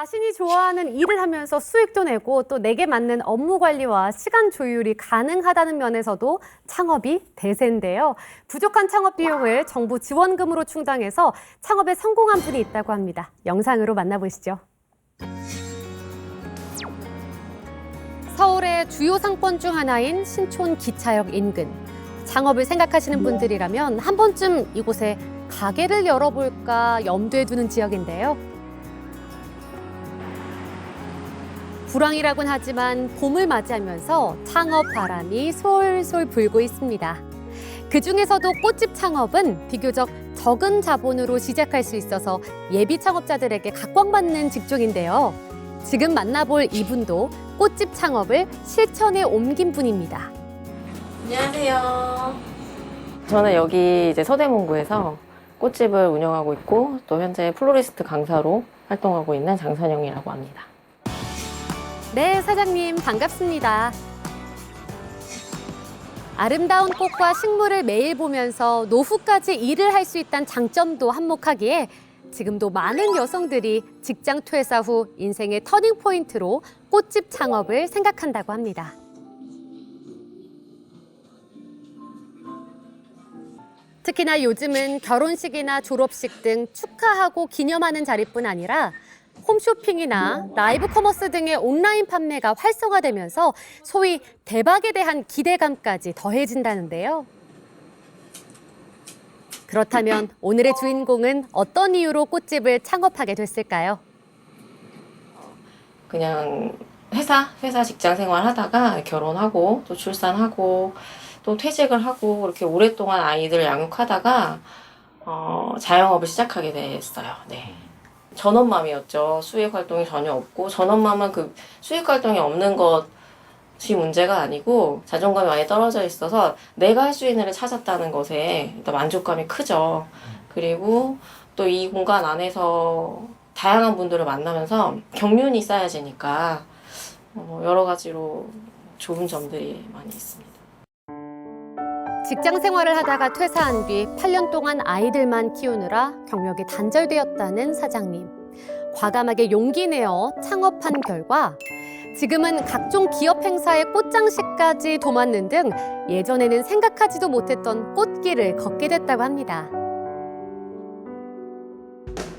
자신이 좋아하는 일을 하면서 수익도 내고 또 내게 맞는 업무 관리와 시간 조율이 가능하다는 면에서도 창업이 대세인데요. 부족한 창업 비용을 정부 지원금으로 충당해서 창업에 성공한 분이 있다고 합니다. 영상으로 만나보시죠. 서울의 주요 상권 중 하나인 신촌 기차역 인근. 창업을 생각하시는 분들이라면 한 번쯤 이곳에 가게를 열어볼까 염두에 두는 지역인데요. 불황이라곤 하지만 봄을 맞이하면서 창업 바람이 솔솔 불고 있습니다. 그 중에서도 꽃집 창업은 비교적 적은 자본으로 시작할 수 있어서 예비 창업자들에게 각광받는 직종인데요. 지금 만나볼 이분도 꽃집 창업을 실천에 옮긴 분입니다. 안녕하세요. 저는 여기 이제 서대문구에서 꽃집을 운영하고 있고 또 현재 플로리스트 강사로 활동하고 있는 장선영이라고 합니다. 네, 사장님 반갑습니다. 아름다운 꽃과 식물을 매일 보면서 노후까지 일을 할 수 있다는 장점도 한몫하기에 지금도 많은 여성들이 직장 퇴사 후 인생의 터닝 포인트로 꽃집 창업을 생각한다고 합니다. 특히나 요즘은 결혼식이나 졸업식 등 축하하고 기념하는 자리뿐 아니라 홈쇼핑이나 라이브 커머스 등의 온라인 판매가 활성화되면서 소위 대박에 대한 기대감까지 더해진다는데요. 그렇다면 오늘의 주인공은 어떤 이유로 꽃집을 창업하게 됐을까요? 그냥 회사, 회사 직장 생활 하다가 결혼하고 또 출산하고 또 퇴직을 하고 이렇게 오랫동안 아이들 양육하다가 어, 자영업을 시작하게 됐어요. 네. 전업맘이었죠. 수익 활동이 전혀 없고 전업맘은 그 수익 활동이 없는 것이 문제가 아니고 자존감이 많이 떨어져 있어서 내가 할 수 있는 일을 찾았다는 것에 일단 만족감이 크죠. 그리고 또 이 공간 안에서 다양한 분들을 만나면서 경륜이 쌓여지니까 어, 여러 가지로 좋은 점들이 많이 있습니다. 직장 생활을 하다가 퇴사한 뒤 8년 동안 아이들만 키우느라 경력이 단절되었다는 사장님. 과감하게 용기 내어 창업한 결과 지금은 각종 기업 행사의 꽃장식까지 도맡는 등 예전에는 생각하지도 못했던 꽃길을 걷게 됐다고 합니다.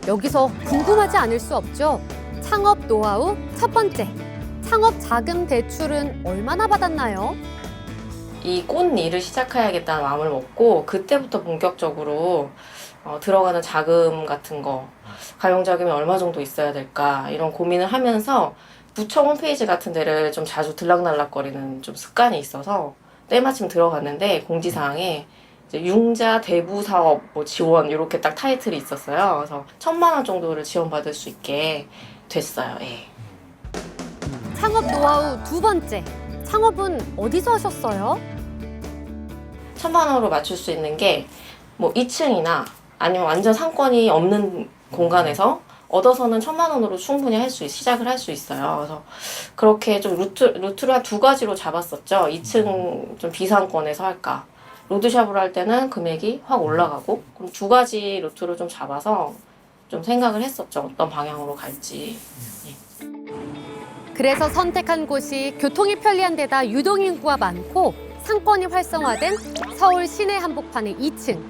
여기서 궁금하지 않을 수 없죠. 창업 노하우 첫 번째. 창업 자금 대출은 얼마나 받았나요? 이 꽃 일을 시작해야겠다는 마음을 먹고 그때부터 본격적으로 어, 들어가는 자금 같은 거 가용 자금이 얼마 정도 있어야 될까 이런 고민을 하면서 부처 홈페이지 같은 데를 좀 자주 들락날락거리는 좀 습관이 있어서 때마침 들어갔는데 공지사항에 융자 대부 사업 뭐 지원 이렇게 딱 타이틀이 있었어요. 그래서 천만 원 정도를 지원받을 수 있게 됐어요. 예. 창업 노하우 두 번째. 창업은 어디서 하셨어요? 천만 원으로 맞출 수 있는 게 뭐 2층이나 아니면 완전 상권이 없는 공간에서 얻어서는 천만 원으로 충분히 할 수 시작을 할 수 있어요. 그래서 그렇게 좀 루트 루트를 한 두 가지로 잡았었죠. 2층 좀 비상권에서 할까. 로드샵으로 할 때는 금액이 확 올라가고 그럼 두 가지 루트를 좀 잡아서 좀 생각을 했었죠. 어떤 방향으로 갈지. 그래서 선택한 곳이 교통이 편리한 데다 유동인구가 많고 상권이 활성화된 서울 시내 한복판의 2층.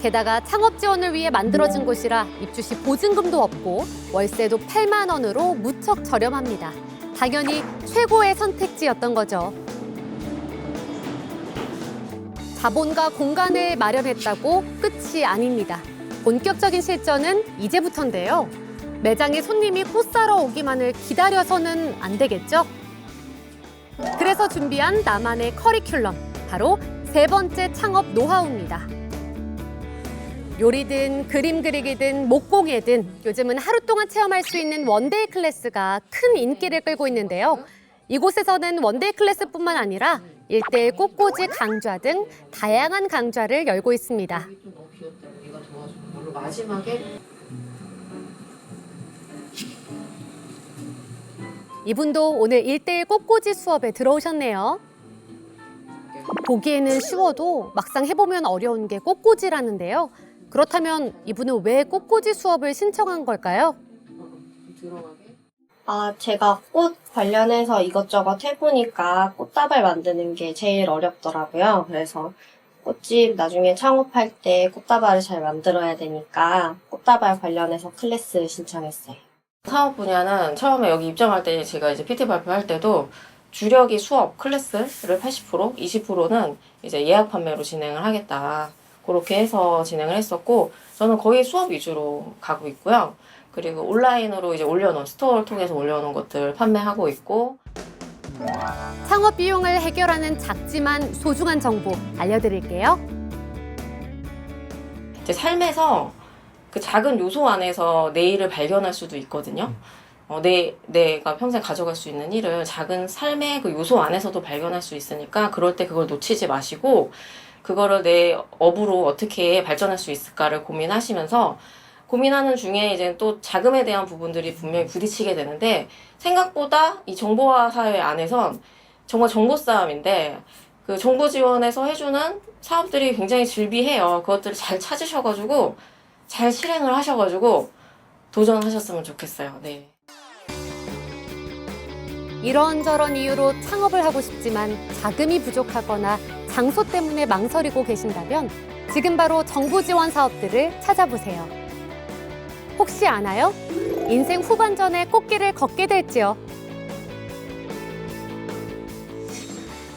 게다가 창업 지원을 위해 만들어진 곳이라 입주 시 보증금도 없고 월세도 8만 원으로 무척 저렴합니다. 당연히 최고의 선택지였던 거죠. 자본과 공간을 마련했다고 끝이 아닙니다. 본격적인 실전은 이제부터인데요. 매장에 손님이 꽃 사러 오기만을 기다려서는 안 되겠죠? 그래서 준비한 나만의 커리큘럼, 바로 세 번째 창업 노하우입니다. 요리든 그림 그리기든 목공예든 요즘은 하루 동안 체험할 수 있는 원데이 클래스가 큰 인기를 끌고 있는데요. 이곳에서는 원데이 클래스뿐만 아니라 일대일 꽃꽂이 강좌 등 다양한 강좌를 열고 있습니다. 마지막에 이분도 오늘 일대일 꽃꽂이 수업에 들어오셨네요. 보기에는 쉬워도 막상 해보면 어려운 게 꽃꽂이라는데요. 그렇다면 이분은 왜 꽃꽂이 수업을 신청한 걸까요? 아, 제가 꽃 관련해서 이것저것 해보니까 꽃다발 만드는 게 제일 어렵더라고요. 그래서 꽃집 나중에 창업할 때 꽃다발을 잘 만들어야 되니까 꽃다발 관련해서 클래스 신청했어요. 사업 분야는 처음에 여기 입점할 때 제가 이제 PT 발표할 때도 주력이 수업 클래스를 80%, 20%는 이제 예약 판매로 진행을 하겠다. 그렇게 해서 진행을 했었고, 저는 거의 수업 위주로 가고 있고요. 그리고 온라인으로 이제 올려놓은, 스토어를 통해서 올려놓은 것들 판매하고 있고, 창업 비용을 해결하는 작지만 소중한 정보 알려드릴게요. 제 삶에서 그 작은 요소 안에서 내일을 발견할 수도 있거든요. 어, 내, 내가 평생 가져갈 수 있는 일을 작은 삶의 그 요소 안에서도 발견할 수 있으니까 그럴 때 그걸 놓치지 마시고 그거를 내 업으로 어떻게 발전할 수 있을까를 고민하시면서 고민하는 중에 이제 또 자금에 대한 부분들이 분명히 부딪히게 되는데 생각보다 이 정보화 사회 안에선 정말 정보 싸움인데 그 정부 지원에서 해주는 사업들이 굉장히 즐비해요. 그것들을 잘 찾으셔가지고 잘 실행을 하셔가지고 도전하셨으면 좋겠어요. 네. 이런저런 이유로 창업을 하고 싶지만 자금이 부족하거나 장소 때문에 망설이고 계신다면 지금 바로 정부 지원 사업들을 찾아보세요. 혹시 아나요? 인생 후반전에 꽃길을 걷게 될지요.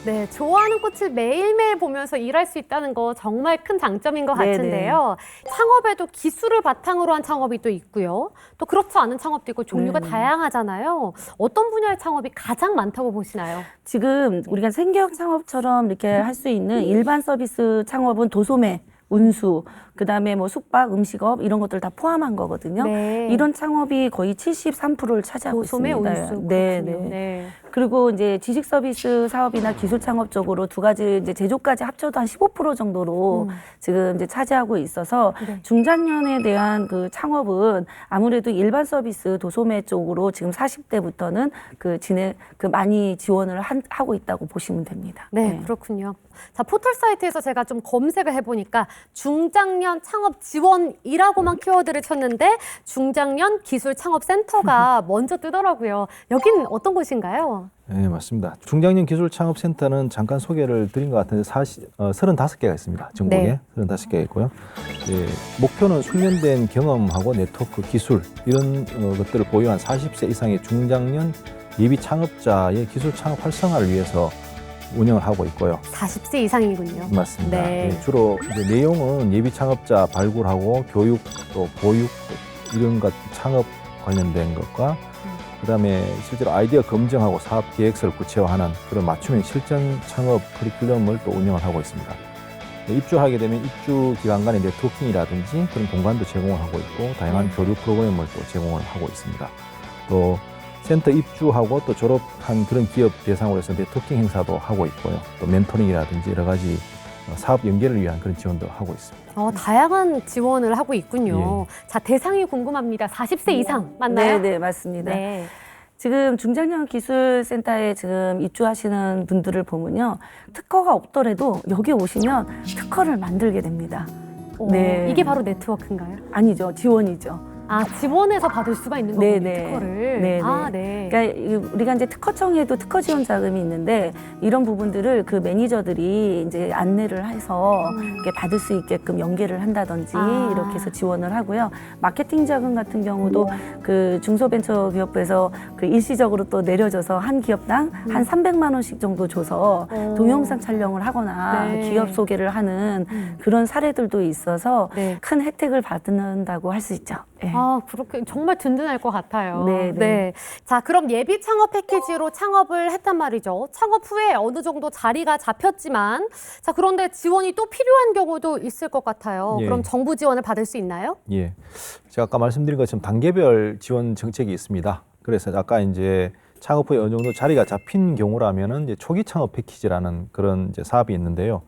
네, 좋아하는 꽃을 매일매일 보면서 일할 수 있다는 거 정말 큰 장점인 것 네네. 같은데요. 창업에도 기술을 바탕으로 한 창업이 또 있고요. 또 그렇지 않은 창업도 있고 종류가 네. 다양하잖아요. 어떤 분야의 창업이 가장 많다고 보시나요? 지금 우리가 생계형 창업처럼 이렇게 할 수 있는 일반 서비스 창업은 도소매, 운수, 그다음에 뭐 숙박, 음식업 이런 것들 다 포함한 거거든요. 네. 이런 창업이 거의 73%를 차지하고 도소매 있습니다. 운수. 네. 네. 네. 그리고 이제 지식 서비스 사업이나 기술 창업 쪽으로 두 가지 이제 제조까지 합쳐도 한 15% 정도로 음. 지금 이제 차지하고 있어서 네. 중장년에 대한 그 창업은 아무래도 일반 서비스 도소매 쪽으로 지금 40대부터는 그 진행 그 많이 지원을 한, 하고 있다고 보시면 됩니다. 네, 그렇군요. 자, 포털 사이트에서 제가 좀 검색을 해보니까 중장년 창업 지원이라고만 키워드를 쳤는데 중장년 기술 창업 센터가 먼저 뜨더라고요. 여긴 어떤 곳인가요? 네, 맞습니다. 중장년 기술 창업 센터는 잠깐 소개를 드린 것 같은데 사실 어, 35개가 있습니다. 전국에 네. 35개가 있고요. 예, 목표는 숙련된 경험하고 네트워크 기술 이런 어, 것들을 보유한 40세 이상의 중장년 예비 창업자의 기술 창업 활성화를 위해서 운영을 하고 있고요. 40세 이상이군요. 맞습니다. 네. 예, 주로 이제 내용은 예비 창업자 발굴하고 교육 또 보육 또 이런 것 창업 관련된 것과 그다음에 실제로 아이디어 검증하고 사업 계획서를 구체화하는 그런 맞춤형 실전 창업 커리큘럼을 또 운영을 하고 있습니다. 네, 입주하게 되면 입주 기간 간의 네트워킹이라든지 그런 공간도 제공을 하고 있고 다양한 네. 교류 프로그램을 또 제공을 하고 있습니다. 또 센터 입주하고 또 졸업한 그런 기업 대상으로 해서 네트워킹 행사도 하고 있고요. 또 멘토링이라든지 여러 가지 어, 사업 연계를 위한 그런 지원도 하고 있습니다. 어, 다양한 지원을 하고 있군요. 예. 자, 대상이 궁금합니다. 40세 이상 맞나요? 네, 네, 맞습니다. 네. 지금 중장년 기술센터에 지금 입주하시는 분들을 보면요. 특허가 없더라도 여기 오시면 특허를 만들게 됩니다. 어, 네. 이게 바로 네트워크인가요? 아니죠. 지원이죠. 아, 지원해서 받을 수가 있는 네, 거군요, 네. 특허를. 네, 네. 아, 네. 그러니까 이- 우리가 이제 특허청에도 특허 지원 자금이 있는데 이런 부분들을 그 매니저들이 이제 안내를 해서 이렇게 받을 수 있게끔 연계를 한다든지 아. 이렇게 해서 지원을 하고요. 마케팅 자금 같은 경우도 그 중소벤처기업부에서 그 일시적으로 또 내려져서 한 기업당 한 300만 원씩 정도 줘서 어. 동영상 촬영을 하거나 네. 기업 소개를 하는 음. 그런 사례들도 있어서 네. 큰 혜택을 받는다고 할 수 있죠. 예. 아, 그렇게 정말 든든할 것 같아요. 네, 네. 자, 그럼 예비 창업 패키지로 창업을 했단 말이죠. 창업 후에 어느 정도 자리가 잡혔지만, 자, 그런데 지원이 또 필요한 경우도 있을 것 같아요. 예. 그럼 정부 지원을 받을 수 있나요? 예. 제가 아까 말씀드린 것처럼 단계별 지원 정책이 있습니다. 그래서 아까 이제 창업 후에 어느 정도 자리가 잡힌 경우라면은 이제 초기 창업 패키지라는 그런 이제 사업이 있는데요.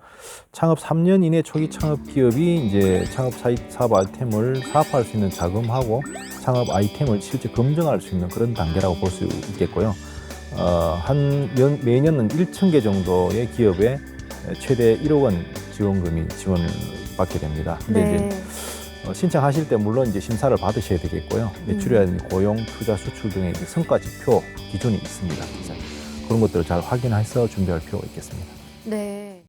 창업 3년 이내 초기 창업 기업이 이제 창업 사업 아이템을 사업할 수 있는 자금하고 창업 아이템을 실제 검증할 수 있는 그런 단계라고 볼 수 있겠고요. 어, 한 연, 매년은 1천 개 정도의 기업에 최대 1억 원 지원금이 지원을 받게 됩니다. 근데 이제 어, 신청하실 때 물론 이제 심사를 받으셔야 되겠고요. 매출이라든지 고용, 투자, 수출 등의 성과 지표 기준이 있습니다. 그래서 그런 것들을 잘 확인해서 준비할 필요가 있겠습니다. 네.